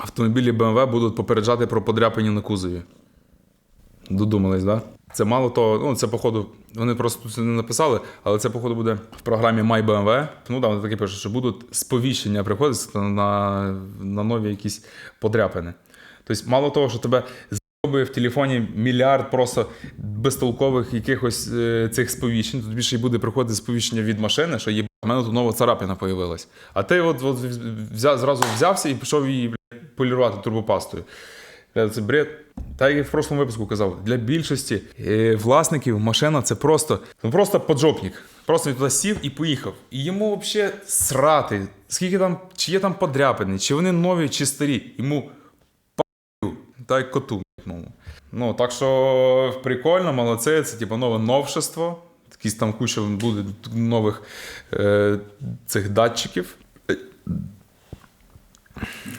автомобілі BMW будуть попереджати про подряпання на кузові. Додумались, так? Да? Це мало того, ну це походу, вони просто тут не написали, але це, походу, буде в програмі MyBMW. Ну там вони таке пишуть, що будуть сповіщення приходити на, на нові якісь подряпини. Тобто, мало того, що тебе зробить в телефоні мільярд просто безтолкових якихось е, цих сповіщень, тут більше й буде приходити сповіщення від машини, що є в мене тут нова царапина появилась. А ти от, от взяв, зразу взявся і пішов її полірувати турбопастою. Це бред. Так як я в прошлому випуску казав, для більшості е, власників машина це просто, ну просто поджопник. Просто він туди сів і поїхав. І йому взагалі срати, скільки там, чи є там подряпини, чи вони нові, чи старі. Йому паю, та й коту. Ну, так що прикольно, молодце, це типу нове новшество. Якісь там куча буде нових е, цих датчиків.